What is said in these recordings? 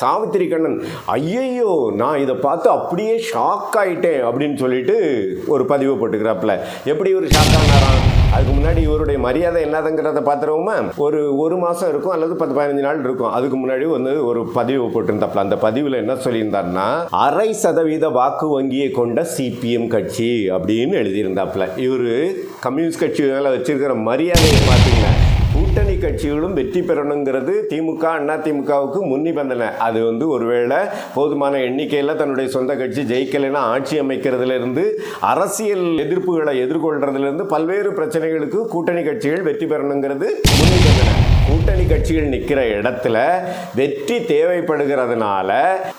சாவித்திரி கண்ணன் ஐயையோ நான் இதை பார்த்து அப்படியே ஷாக் ஆயிட்டேன் அப்படின்னு சொல்லிட்டு ஒரு பதிவு போட்டுக்கிறாப்புல. எப்படி ஒரு ஷாக் ஆனாராம் அதுக்கு முன்னாடி இவருடைய மரியாதை என்னதுங்கிறத பார்த்துருவோமா? ஒரு ஒரு மாதம் இருக்கும் அல்லது பத்து பதினஞ்சு நாள் இருக்கும். அதுக்கு முன்னாடி வந்து ஒரு பதிவு போட்டிருந்தாப்புல. அந்த பதிவில் என்ன சொல்லியிருந்தாருன்னா அரை சதவீத வாக்கு வங்கியை கொண்ட சிபிஎம் கட்சி அப்படின்னு எழுதியிருந்தாப்புல. இவர் கம்யூனிஸ்ட் கட்சி மேலே வச்சிருக்கிற மரியாதையை பார்த்தீங்கன்னா கட்சிகளும் வெற்றி பெறணுங்கிறது திமுக அண்ணா திமுகவுக்கு முன்னிபந்தனை. அது வந்து ஒருவேளை போதுமான எண்ணிக்கையில் தன்னுடைய சொந்த கட்சி ஜெயிக்கலைன்னா ஆட்சி அமைக்கிறதுலேருந்து அரசியல் எதிர்ப்புகளை எதிர்கொள்றதுலேருந்து பல்வேறு பிரச்சனைகளுக்கு கூட்டணி கட்சிகள் வெற்றி பெறணுங்கிறது முன்னிபந்தனை. கூட்டணி கட்சிகள் நிற்கிற இடத்துல வெற்றி தேவைப்படுகிறதுனால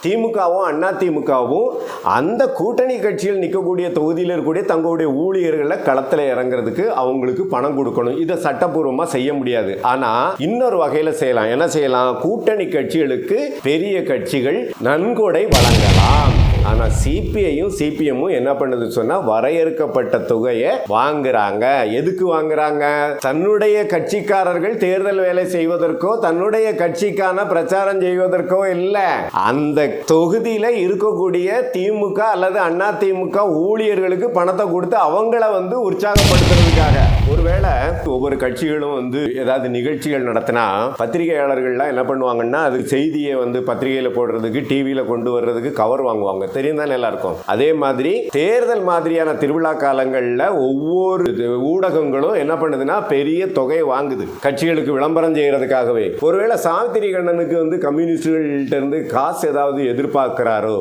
திமுகவும் அண்ணா திமுகவும் அந்த கூட்டணி கட்சிகள் நிற்கக்கூடிய தொகுதியில் இருக்கக்கூடிய தங்களுடைய ஊழியர்களை களத்தில் இறங்குறதுக்கு அவங்களுக்கு பணம் கொடுக்கணும். இதை சட்டப்பூர்வமாக செய்ய முடியாது. ஆனால் இன்னொரு வகையில் செய்யலாம். என்ன செய்யலாம்? கூட்டணி கட்சிகளுக்கு பெரிய கட்சிகள் நன்கொடை வழங்கலாம். ஆனால் சிபிஐயும் சிபிஎம்மும் என்ன பண்ணுது சொன்னால் வரையறுக்கப்பட்ட தொகையை வாங்குறாங்க. எதுக்கு வாங்குறாங்க? தன்னுடைய கட்சிக்காரர்கள் தேர்தல் வேலை செய்வதற்கோ தன்னுடைய கட்சிக்கான பிரச்சாரம் செய்வதற்கோ இல்லை. அந்த தொகுதியில் இருக்கக்கூடிய திமுக அல்லது அண்ணா திமுக ஊழியர்களுக்கு பணத்தை கொடுத்து அவங்கள வந்து உற்சாகப்படுத்துறதுக்காக. ஒருவேளை ஒவ்வொரு கட்சிகளும் வந்து ஏதாவது நிகழ்ச்சிகள் நடத்தினா பத்திரிகையாளர்கள்லாம் என்ன பண்ணுவாங்கன்னா அது செய்தியை வந்து பத்திரிகையில் போடுறதுக்கு டிவியில் கொண்டு வர்றதுக்கு கவர் வாங்குவாங்க. தெரியும் தான் எல்லாருக்கும்? அதே மாதிரி தேர்தல் மாதிரியான திருவிழா காலங்களில் ஒவ்வொரு இது ஊடகங்களும் என்ன பண்ணுதுன்னா பெரிய தொகையை வாங்குது. கட்சிகளுக்கு விளம்பரம் செய்யறதுக்காகவே. ஒருவேளை சாவித்திரி கண்ணனுக்கு வந்து கம்யூனிஸ்டுகள்கிட்ட இருந்து காசு ஏதாவது எதிர்பார்க்கிறாரோ?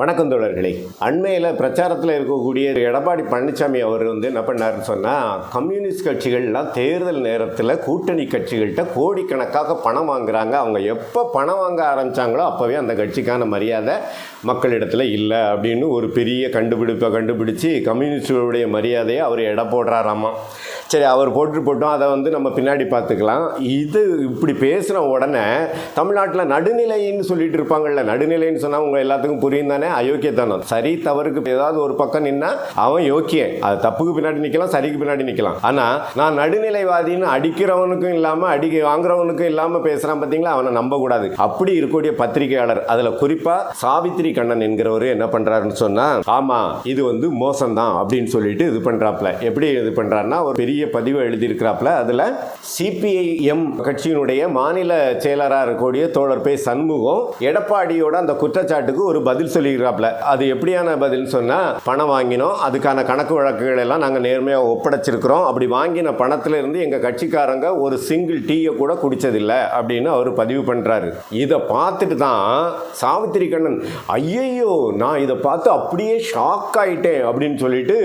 வணக்கம் தோழர்களே. அண்மையில் பிரச்சாரத்தில் இருக்கக்கூடிய எடப்பாடி பழனிசாமி அவர் வந்து என்ன பண்ணாருன்னு சொன்னால் கம்யூனிஸ்ட் கட்சிகள்லாம் தேர்தல் நேரத்தில் கூட்டணி கட்சிகள்கிட்ட கோடிக்கணக்காக பணம் வாங்குறாங்க. அவங்க எப்போ பணம் வாங்க ஆரம்பித்தாங்களோ அப்போவே அந்த கட்சிக்கான மரியாதை மக்களிடத்தில் இல்லை அப்படின்னு ஒரு பெரிய கண்டுபிடிப்பை கண்டுபிடிச்சு கம்யூனிஸ்டுடைய மரியாதையை அவர் எடை போடுறாராமா. சரி அவர் போட்டு போட்டோம். அதை வந்து நம்ம பின்னாடி பார்த்துக்கலாம். இது இப்படி பேசுகிற உடனே தமிழ்நாட்டில் நடுநிலைன்னு சொல்லிட்டு இருப்பாங்கல்ல நடுநிலைன்னு சொன்னால் உங்கள் எல்லாத்துக்கும் புரியும் தானே? அயோக்கியத்தனம். சரி தவறுக்கு ஏதாவது ஒரு பக்கம் நின்னா அவன் யோக்கியன். அது தப்புக்கு பின்னாடி நிற்கலாம் சரிக்கு பின்னாடி நிற்கலாம் ஆனால் நான் நடுநிலைவாதின்னு அடிக்கிறவனுக்கும் இல்லாமல் அடிக்க வாங்குறவனுக்கும் இல்லாமல் பேசுகிறான் பார்த்தீங்களா அவனை நம்பக்கூடாது. அப்படி இருக்கக்கூடிய பத்திரிகையாளர். அதில் குறிப்பாக சாவித்திரி கண்ணன் என்கிறவர் என்ன பண்ணுறாருன்னு சொன்னால் ஆமாம் இது வந்து மோசம்தான் அப்படின்னு சொல்லிட்டு இது பண்ணுறாப்புல எப்படி இது பண்ணுறாருன்னா ஒரு பெரிய பதிவு எழுதியிருக்கிறாப்புல அதில் சிபிஐஎம் கட்சியினுடைய மாநில செயலராக இருக்கக்கூடிய தோழர் பே சண்முகம் எடப்பாடியோட அந்த குற்றச்சாட்டுக்கு ஒரு பதில் சொல்லியிருக்கிறாப்புல. அது எப்படியான பதில் சொன்னால் பணம் வாங்கினோம் அதுக்கான கணக்கு வழக்குகள் எல்லாம் நாங்கள் நேர்மையாக ஒப்படைச்சிருக்கிறோம். அப்படி வாங்கின பணத்திலிருந்து எங்கள் கட்சிக்காரங்க ஒரு சிங்கிள் டீயை கூட குடித்ததில்லை அப்படின்னு அவர் பதிவு பண்ணுறாரு இதை பார்த்துட்டு தான் சாவித்திரி கண்ணன் ஐயையோ நான் இதை பார்த்து அப்படியே ஷாக் ஆயிட்டேன் அப்படின்னு சொல்லிட்டு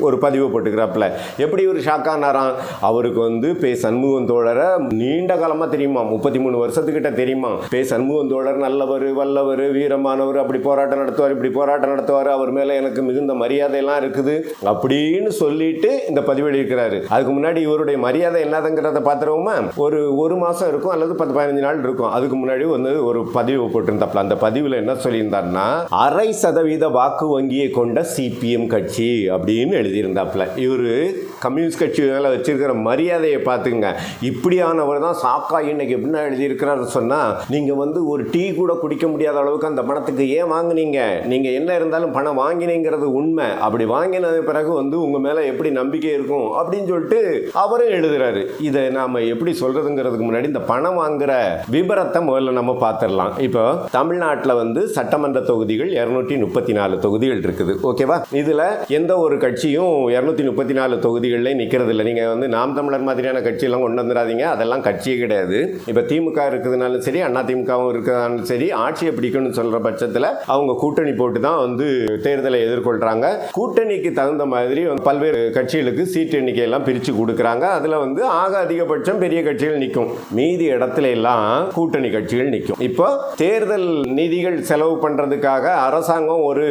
ஒரு பதிவு போட்டுக்கிறாப்புல. எப்படி ஒரு ஷாக்கான பண்ணாராம் அவருக்கு வந்து பே சண்முகம் தோழரை நீண்ட காலமாக தெரியுமா? முப்பத்தி மூணு வருஷத்துக்கிட்ட தெரியுமா? பே சண்முகம் தோழர் நல்லவர் வல்லவர் வீரமானவர் அப்படி போராட்டம் நடத்துவார் இப்படி போராட்டம் நடத்துவார். அவர் மேலே எனக்கு மிகுந்த மரியாதையெல்லாம் இருக்குது. அப்படின்னு சொல்லிட்டு இந்த பதிவு அதுக்கு முன்னாடி இவருடைய மரியாதை என்னதுங்கிறத பார்த்துருவோமா? ஒரு ஒரு மாதம் இருக்கும் அல்லது பத்து பதினஞ்சு நாள் இருக்கும். அதுக்கு முன்னாடி வந்து ஒரு பதிவு போட்டிருந்தாப்ல அந்த பதிவில் என்ன சொல்லியிருந்தாருன்னா அரை சதவீத வாக்கு வங்கியை கொண்ட சிபிஎம் கட்சி அப்படின்னு எழுதியிருந்தாப்புல. இவர் கம்யூனிஸ்ட் கட்சி மேலே வச்சிருக்கிற மரியாதையை பார்த்துங்க இப்படியானவர் தான் சாக்கா இன்னைக்கு எப்படின்னா எழுதியிருக்கிறாரு சொன்னால் நீங்கள் வந்து ஒரு டீ கூட குடிக்க முடியாத அளவுக்கு அந்த பணத்துக்கு ஏன் வாங்குனீங்க? நீங்கள் என்ன இருந்தாலும் பணம் வாங்கினீங்கிறது உண்மை. அப்படி வாங்கினது பிறகு வந்து உங்கள் மேலே எப்படி நம்பிக்கை இருக்கும் அப்படின்னு சொல்லிட்டு அவரும் எழுதுறாரு. இதை நாம் எப்படி சொல்கிறதுங்கிறதுக்கு முன்னாடி இந்த பணம் வாங்குற விபரத்தை முதல்ல நம்ம பார்த்துடலாம். இப்போ தமிழ்நாட்டில் வந்து சட்டமன்ற தொகுதிகள் இரநூத்தி முப்பத்தி நாலு தொகுதிகள் இருக்குது. ஓகேவா? இதில் எந்த ஒரு கட்சியும் இரநூத்தி முப்பத்தி நாலு தொகுதிகளில் நிற்கிறது இல்லை நீங்கள் வந்து நாம் தமிழர் மாதிரியான கட்சியெல்லாம் கொண்டு வந்துடாதீங்க. அதெல்லாம் கட்சியே கிடையாது. இப்போ திமுக இருக்கிறதுனாலும் சரி அண்ணா திமுகவும் இருக்கிறதாலும் சரி ஆட்சியை பிடிக்கணும்னு சொல்கிற பட்சத்தில் அவங்க கூட்டணி போட்டு தான் வந்து தேர்தலை எதிர்கொள்கிறாங்க. கூட்டணிக்கு தகுந்த மாதிரி பல்வேறு கட்சிகளுக்கு சீட்டு எண்ணிக்கையெல்லாம் பிரித்து கொடுக்குறாங்க. அதில் வந்து ஆக அதிகபட்சம் பெரிய கட்சிகள் நிற்கும். மீதி இடத்துல எல்லாம் கூட்டணி கட்சிகள் நிற்கும். இப்போ தேர்தல் நிதிகள் செலவு பண்ணுறதுக்காக அரசாங்கம் ஒரு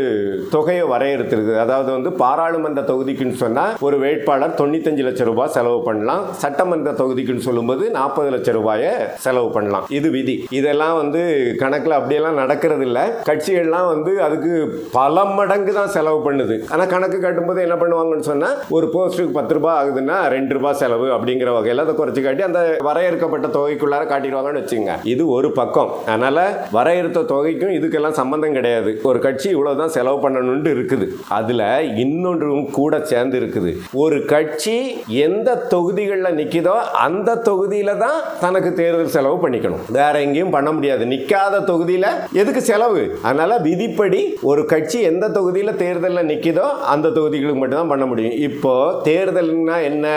தொகையை வரையறுத்திருக்கு அதாவது வந்து பாராளுமன்ற தொகுதிக்குன்னு சொன்னால் ஒரு வேட்பாளர் தொண்ணூத்தஞ்சு லட்சம் ரூபாய் செலவு பண்ணலாம். சட்டமன்ற தொகுதிக்குன்னு சொல்லும்போது நாற்பது லட்சம் ரூபாயை செலவு பண்ணலாம். இது விதி. இதெல்லாம் வந்து கணக்கில் அப்படியெல்லாம் நடக்கிறது இல்லை கட்சிகள்லாம் வந்து அதுக்கு பல மடங்கு தான் செலவு பண்ணுது. ஆனால் கணக்கு கட்டும்போது என்ன பண்ணுவாங்கன்னு சொன்னால் ஒரு போஸ்ட்டுக்கு பத்து ரூபாய் ஆகுதுன்னா ரெண்டு ரூபாய் செலவு அப்படிங்கிற வகையில் அதை குறைச்சி காட்டி அந்த வரையறுக்கப்பட்ட தொகைக்குள்ளார காட்டிடுவாங்கன்னு வச்சுங்க இது ஒரு பக்கம். அதனால் வரையறுத்த தொகைக்கும் இதுக்கெல்லாம் சம்மந்தம் கிடையாது. ஒரு கட்சி இவ்வளோ தான் செலவு பண்ணணும்னு இருக்குது. அதில் இன்னொன்றும் கூட சேர்ந்து இருக்குது. ஒரு கட்சி எந்த தொகுதிகளில் நிற்கிதோ அந்த தொகுதியில் தான் தனக்கு தேர்தல் செலவு பண்ணிக்கணும். வேற எங்கேயும் பண்ண முடியாது. நிற்காத தொகுதியில் எதுக்கு செலவு? அதனால் விதிப்படி ஒரு கட்சி எந்த தொகுதியில் தேர்தலில் நிற்கிதோ அந்த தொகுதிகளுக்கு மட்டும்தான் பண்ண முடியும். இப்போ தேர்தல்னா என்ன?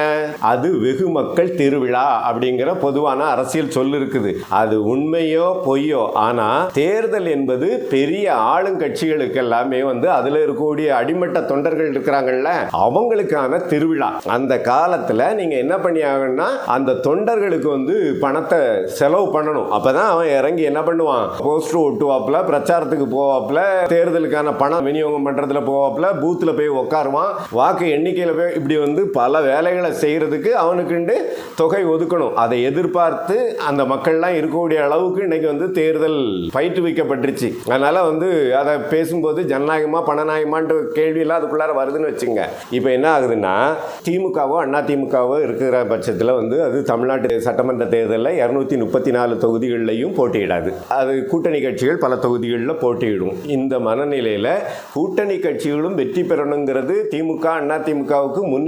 அது வெகு மக்கள் திருவிழா அப்படிங்கிற பொதுவான அரசியல் சொல் இருக்குது. அது உண்மையோ பொய்யோ? ஆனால் தேர்தல் என்பது பெரிய ஆளுங்கட்சிகளுக்கு எல்லாமே வந்து அதில் இருக்கக்கூடிய அடிமட்ட தொண்டர்கள் இருக்கிறாங்கல்ல அவங்களுக்கான திருவிழா. அந்த காலத்தில் நீங்கள் என்ன பண்ணி ஆகணும்னா அந்த தொண்டர்களுக்கு வந்து பணத்தை செலவு பண்ணணும். அப்போ தான் அவன் இறங்கி என்ன பண்ணுவான்? போஸ்டர் ஒட்டுவாப்புல பிரச்சாரத்துக்கு போவாப்புல தேர்தலுக்கான பணம் விநியோகம் பண்ணுறதுல போவாப்புல பூத்தில் போய் உட்காருவான் வாக்கு எண்ணிக்கையில் போய் இப்படி வந்து பல வேலைகளை செய்கிறதுக்கு அவனுக்குண்டு தொகை ஒதுக்கணும். அதை எதிர்பார்த்து அந்த மக்கள்லாம் இருக்கக்கூடிய அளவுக்கு இன்னைக்கு வந்து தேர்தல் பயிற்றுவிக்கப்பட்டுருச்சு. அதனால் வந்து அதை பேசும்போது ஜனநாயகமா பணநாயகமான்ற கேள்வியெல்லாம் அதுக்குள்ளார வருதுன்னு வச்சுங்க இப்போ என்ன ஆகுதுன்னா திமுகவோ அண்ணா இருக்கிற பட்சத்தில் வந்து அது தமிழ்நாட்டு சட்டமன்ற தேர்தலில் இரநூத்தி முப்பத்தி நாலு தொகுதிகளிலையும் போட்டியிடாது. அது கூட்டணி கட்சிகள் பல தொகுதிகளில் போட்டியிடும். இந்த மனநிலையில் கூட்டணி கட்சிகளும் வெற்றி பெறணுங்கிறது திமுக அண்ணா திமுகவுக்கு முன்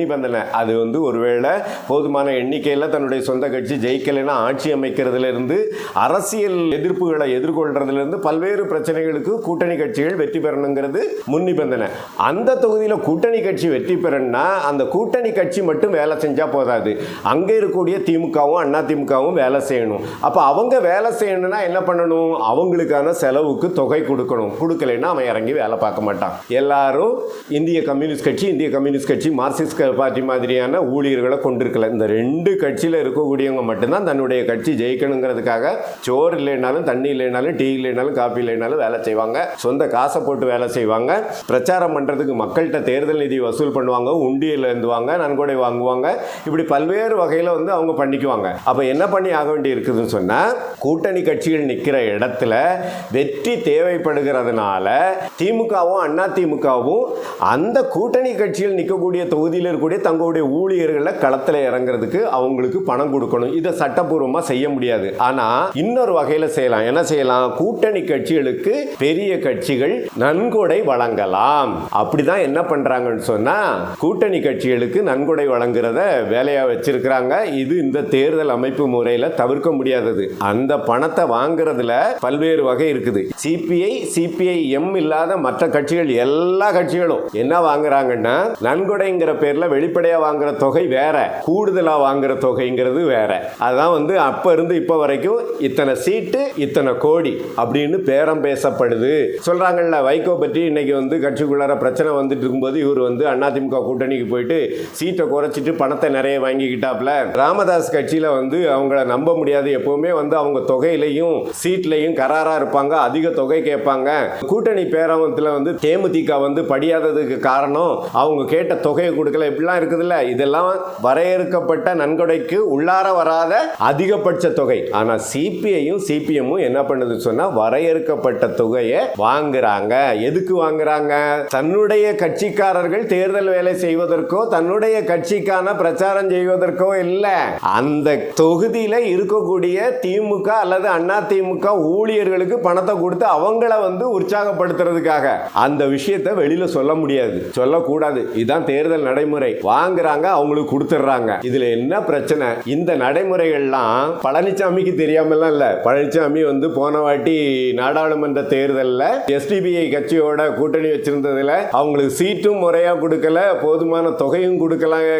அது வந்து ஒருவேளை போதுமான எண்ணிக்கையில் தன்னுடைய சொந்த கட்சி ஜெயிக்கலைன்னா ஆட்சி அமைக்கிறதுல இருந்து அரசியல் எதிர்ப்புகளை எதிர்கொள்றதுலேருந்து பல்வேறு பிரச்சனைகளுக்கு கூட்டணி கட்சிகள் வெற்றி பெறணுங்கிறது முன்னிபந்தனை. அந்த தொகுதியில் கூட்டணி கட்சி வெற்றி பெறணும்னா அந்த கூட்டணி கட்சி மட்டும் வேலை செஞ்சால் போதாது. அங்கே இருக்கக்கூடிய திமுகவும் அண்ணா திமுகவும் வேலை செய்யணும். அப்போ அவங்க வேலை செய்யணும்னா என்ன பண்ணணும்? அவங்களுக்கான செலவுக்கு தொகை கொடுக்கணும். கொடுக்கலைன்னா அவன் இறங்கி வேலை பார்க்க மாட்டான். எல்லாரும் இந்திய கம்யூனிஸ்ட் கட்சி இந்திய கம்யூனிஸ்ட் கட்சி மார்க்சிஸ்ட் பார்ட்டி மாதிரியான ஊழியர்களை கொண்டிருக்கல. இந்த ரெண்டு கட்சியில் இருக்கக்கூடியவங்க மட்டும்தான் தன்னுடைய கட்சி ஜெயிக்கணுங்கிறதுக்காக சோறு இல்லைனாலும் தண்ணி இல்லைனாலும் டீ இல்லைனாலும் காஃபி இல்லைனாலும் வேலை செய்வாங்க. சொந்த காசை போட்டு வேலை செய்வாங்க. பிரச்சாரம் பண்ணுறதுக்கு மக்கள்கிட்ட தேர்தல் நிதி வசூல் பண்ணுவாங்க. உண்டியல் இருந்துவாங்க. நன்கொடை வாங்குவாங்க. இப்படி பல்வேறு வகையில் வந்து அவங்க பண்ணிக்குவாங்க. அப்போ என்ன பண்ணி ஆக வேண்டி இருக்குதுன்னு சொன்னால் கூட்டணி கட்சிகள் நிற்கிற இடத்துல வெற்றி தேவைப்படுகிறதுனால திமுகவும் அண்ணா திமுகவும் அந்த கூட்டணி கட்சிகள் நிற்கக்கூடிய தொகுதியில் இருக்கக்கூடிய தங்களுடைய ஊழியர்களை களத்தில் இறங்குறதுக்கு அவங்களுக்கு பணம் கொடுக்கணும். இதை சட்டப்பூர்வமாக செய்ய முடியாது. ஆனால் இன்னொரு வகையில் செய்யலாம். என்ன செய்யலாம்? கூட்டணி கட்சிகளுக்கு பெரிய கட்சிகள் நன்கொடை வழங்கலாம். அப்படிதான் என்ன பண்றாங்கன்னு சொன்னா கூட்டணி கட்சிகளுக்கு நன்கொடை வழங்க வழங்குறத வேலையாக வச்சிருக்கிறாங்க. இது இந்த தேர்தல் அமைப்பு முறையில் தவிர்க்க முடியாதது. அந்த பணத்தை வாங்குறதுல பல்வேறு வகை இருக்குது. சிபிஐ சிபிஐ எம் இல்லாத மற்ற கட்சிகள் எல்லா கட்சிகளும் என்ன வாங்குறாங்கன்னா நன்கொடைங்கிற பேர்ல வெளிப்படையா வாங்குற தொகை வேற கூடுதலா வாங்குற தொகைங்கிறது வேற. அதான் வந்து அப்ப இருந்து இப்ப வரைக்கும் இத்தனை சீட்டு இத்தனை கோடி அப்படின்னு பேரம் பேசப்படுது. சொல்றாங்கல்ல வைகோ பற்றி இன்னைக்கு வந்து கட்சிக்குள்ளார பிரச்சனை வந்துட்டு இருக்கும்போது இவர் வந்து அதிமுக கூட்டணிக்கு போயிட்டு சீட்டை வச்சுட்டு பணத்தை நிறைய வாங்கிக்கிட்டாப்ல. ராமதாஸ் கட்சியில் வந்து அவங்கள நம்ப முடியாது. எப்பவுமே வந்து அவங்க தொகையிலையும் சீட்லையும் கராரா இருப்பாங்க. அதிக தொகை கேட்பாங்க. கூட்டணி பேரவத்தில் வந்து தேமுதிக வந்து படியாததுக்கு காரணம் அவங்க கேட்ட தொகையை கொடுக்கல. இப்படிலாம் இருக்குதுல்ல. இதெல்லாம் வரையறுக்கப்பட்ட நன்கொடைக்கு உள்ளார வராத அதிகபட்ச தொகை. ஆனா சிபிஐயும் சிபிஎம்மும் என்ன பண்ணுது சொன்னா வரையறுக்கப்பட்ட தொகையை வாங்குறாங்க. எதுக்கு வாங்குறாங்க? தன்னுடைய கட்சிக்காரர்கள் தேர்தல் வேலை செய்வதற்கோ தன்னுடைய கட்சி கட்சிக்கான பிரச்சாரம் செய்வதற்கோ இல்ல அந்த தொகுதியில இருக்கக்கூடிய திமுக அல்லது அண்ணா திமுக ஊழியர்களுக்கு பணத்தை கொடுத்து அவங்கள வந்து உற்சாகப்படுத்துறதுக்காக. அந்த விஷயத்தை வெளியில சொல்ல முடியாது. சொல்லக்கூடாது. இதுதான் தேர்தல் நடைமுறை. வாங்குறாங்க அவங்களுக்கு கொடுத்துட்றாங்க. இதுல என்ன பிரச்சனை? இந்த நடைமுறைகள்லாம் பழனிசாமிக்கு தெரியாமலாம் இல்ல. பழனிசாமி வந்து போன வாட்டி நாடாளுமன்ற தேர்தலில் எஸ்டிபிஐ கட்சியோட கூட்டணி வச்சிருந்ததுல அவங்களுக்கு சீட்டும் முறையா கொடுக்கல போதுமான தொகையும்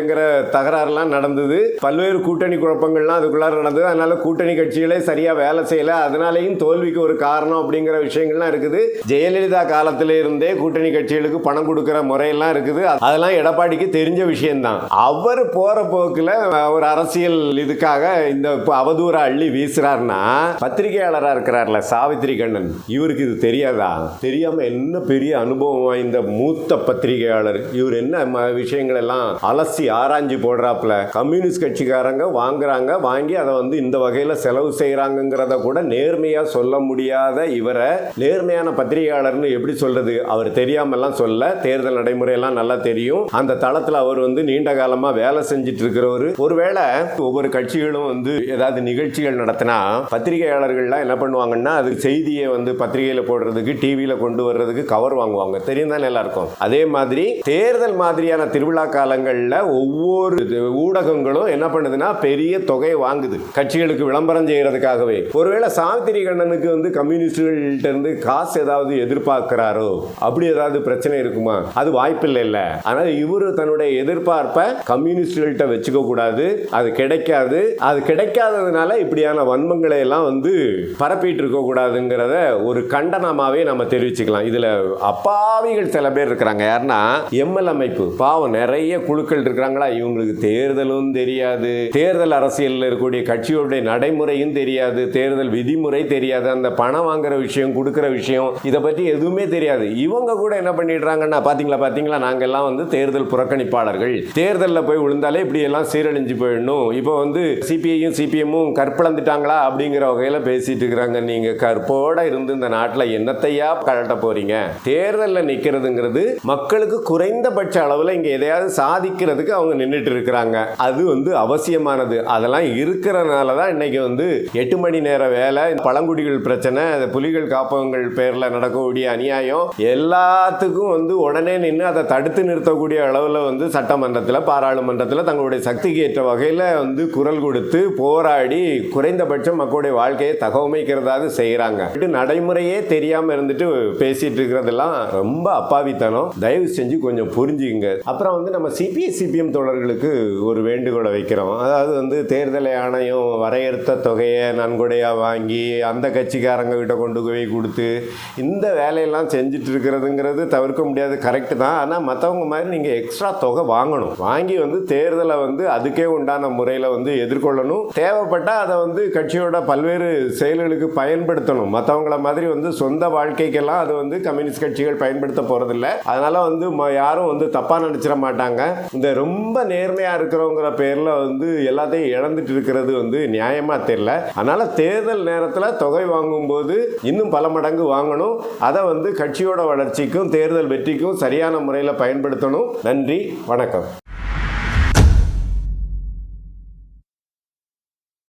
அப்படிங்கிற தகராறுலாம் நடந்தது. பல்வேறு கூட்டணி குழப்பங்கள்லாம் அதுக்குள்ளார நடந்தது. அதனால கூட்டணி கட்சிகளே சரியா வேலை செய்யல. அதனாலையும் தோல்விக்கு ஒரு காரணம் அப்படிங்கிற விஷயங்கள்லாம் இருக்குது. ஜெயலலிதா காலத்தில இருந்தே கூட்டணி கட்சிகளுக்கு பணம் கொடுக்கிற முறையெல்லாம் இருக்குது. அதெல்லாம் எடப்பாடிக்கு தெரிஞ்ச விஷயம்தான். அவர் போற போக்கில் ஒரு அரசியல் இதுக்காக இந்த இப்ப அவதூற அள்ளி வீசுறாருன்னா பத்திரிகையாளராக இருக்கிறார்ல சாவித்திரி கண்ணன். இவருக்கு இது தெரியாதா? தெரியாம என்ன பெரிய அனுபவம் வாய்ந்த மூத்த பத்திரிகையாளர். இவர் என்ன ம- விஷயங்கள் எல்லாம் அலசி ஆராய்ஞ்சு போடுறாப்புல. கம்யூனிஸ்ட் கட்சிக்காரங்க வாங்குறாங்க வாங்கி அதை வந்து இந்த வகையில் செலவு செய்கிறாங்கங்கிறத கூட நேர்மையாக சொல்ல முடியாத இவரை நேர்மையான பத்திரிகையாளர்னு எப்படி சொல்றது? அவர் தெரியாமலாம் சொல்ல தேர்தல் நடைமுறையெல்லாம் நல்லா தெரியும். அந்த தளத்தில் அவர் வந்து நீண்ட காலமாக வேலை செஞ்சுட்டு இருக்கிறவர் ஒருவேளை ஒவ்வொரு கட்சிகளும் வந்து ஏதாவது நிகழ்ச்சிகள் நடத்தினா பத்திரிகையாளர்கள்லாம் என்ன பண்ணுவாங்கன்னா அது செய்தியை வந்து பத்திரிகையில் போடுறதுக்கு டிவியில் கொண்டு வர்றதுக்கு கவர் வாங்குவாங்க. தெரியும் தானே எல்லாருக்கும்? அதே மாதிரி தேர்தல் மாதிரியான திருவிழா காலங்களில் ஒவ்வொரு இது ஊடகங்களும் என்ன பண்ணுதுன்னா பெரிய தொகையை வாங்குது. கட்சிகளுக்கு விளம்பரம் செய்யறதுக்காகவே. ஒருவேளை சாவித்திரி கண்ணனுக்கு வந்து கம்யூனிஸ்டுகள்கிட்ட இருந்து காசு ஏதாவது எதிர்பார்க்கிறாரோ? அப்படி ஏதாவது பிரச்சனை இருக்குமா? அது வாய்ப்பில்லை இல்ல. ஆனால் இவரு தன்னுடைய எதிர்பார்ப்பை கம்யூனிஸ்டுகள்கிட்ட வச்சுக்க கூடாது. அது கிடைக்காது. அது கிடைக்காததுனால இப்படியான வன்மங்களை எல்லாம் வந்து பரப்பிட்டு இருக்க கூடாதுங்கிறத ஒரு கண்டனமாவே நம்ம தெரிவிச்சுக்கலாம். இதுல அப்பாவிகள் சில பேர் இருக்கிறாங்க. யாருன்னா எம்எல் அமைப்பு. பாவம் நிறைய குழுக்கள் இருக்கிறாங்க. சொல்றாங்களா? இவங்களுக்கு தேர்தலும் தெரியாது. தேர்தல் அரசியலில் இருக்கக்கூடிய கட்சியோடைய நடைமுறையும் தெரியாது. தேர்தல் விதிமுறை தெரியாது. அந்த பணம் வாங்குற விஷயம் கொடுக்குற விஷயம் இதை பற்றி எதுவுமே தெரியாது. இவங்க கூட என்ன பண்ணிடுறாங்கன்னா பாத்தீங்களா பாத்தீங்களா நாங்கெல்லாம் வந்து தேர்தல் புறக்கணிப்பாளர்கள். தேர்தலில் போய் விழுந்தாலே இப்படி எல்லாம் சீரழிஞ்சு போயிடணும். இப்போ வந்து சிபிஐயும் சிபிஎம்மும் கற்பிழந்துட்டாங்களா அப்படிங்கிற வகையில் பேசிட்டு இருக்கிறாங்க. நீங்க கற்போட இருந்து இந்த நாட்டில் என்னத்தையா கழட்ட போறீங்க? தேர்தலில் நிற்கிறதுங்கிறது மக்களுக்கு குறைந்தபட்ச அளவில் இங்கே எதையாவது சாதிக்கிறதுக்கு அவங்க நின்றுட்டு இருக்கிறாங்க. அது வந்து அவசியமானது. அதெல்லாம் இருக்கிறனால தான் இன்னைக்கு வந்து எட்டு மணி நேர வேலை பழங்குடிகள் பிரச்சனை புலிகள் காப்பகங்கள் பேரில் நடக்கக்கூடிய அநியாயம் எல்லாத்துக்கும் வந்து உடனே நின்று அதை தடுத்து நிறுத்தக்கூடிய அளவில் வந்து சட்டமன்றத்தில் பாராளுமன்றத்தில் தங்களுடைய சக்திக்கு ஏற்ற வகையில் வந்து குரல் கொடுத்து போராடி குறைந்தபட்சம் மக்களுடைய வாழ்க்கையை தகவமைக்கிறதாவது செய்கிறாங்க நடைமுறையே தெரியாமல் இருந்துட்டு பேசிட்டு இருக்கிறதெல்லாம் ரொம்ப அப்பாவித்தனம். தயவு செஞ்சு கொஞ்சம் புரிஞ்சுங்க அப்புறம் வந்து நம்ம சிபிஐ சிபிஎம் தோழர்களுக்கு ஒரு வேண்டுகோளை வைக்கிறோம். அதாவது வந்து தேர்தல் ஆணையம் வரையறுத்த தொகையை நன்கொடையாக வாங்கி அந்த கட்சிக்காரங்க கிட்ட கொண்டு போய் கொடுத்து இந்த வேலையெல்லாம் செஞ்சுட்டு இருக்கிறதுங்கிறது தவிர்க்க முடியாது. கரெக்டு தான். ஆனால் மற்றவங்க மாதிரி நீங்கள் எக்ஸ்ட்ரா தொகை வாங்கணும். வாங்கி வந்து தேர்தலை வந்து அதுக்கே உண்டான முறையில் வந்து எதிர்கொள்ளணும். தேவைப்பட்டால் அதை வந்து கட்சியோட பல்வேறு செயல்களுக்கு பயன்படுத்தணும். மற்றவங்கள மாதிரி வந்து சொந்த வாழ்க்கைக்கெல்லாம் அது வந்து கம்யூனிஸ்ட் கட்சிகள் பயன்படுத்த போகிறதில்ல அதனால் வந்து ம- யாரும் வந்து தப்பாக நினச்சிட மாட்டாங்க. இந்த ரொம்ப ரொம்ப நேர்மையாக இருக்கிறவங்கிற பேரில் வந்து எல்லாத்தையும் இழந்துட்டு இருக்கிறது வந்து நியாயமாக தெரியல. அதனால் தேர்தல் நேரத்தில் தொகை வாங்கும்போது இன்னும் பல மடங்கு வாங்கணும். அதை வந்து கட்சியோட வளர்ச்சிக்கும் தேர்தல் வெற்றிக்கும் சரியான முறையில் பயன்படுத்தணும். நன்றி வணக்கம்.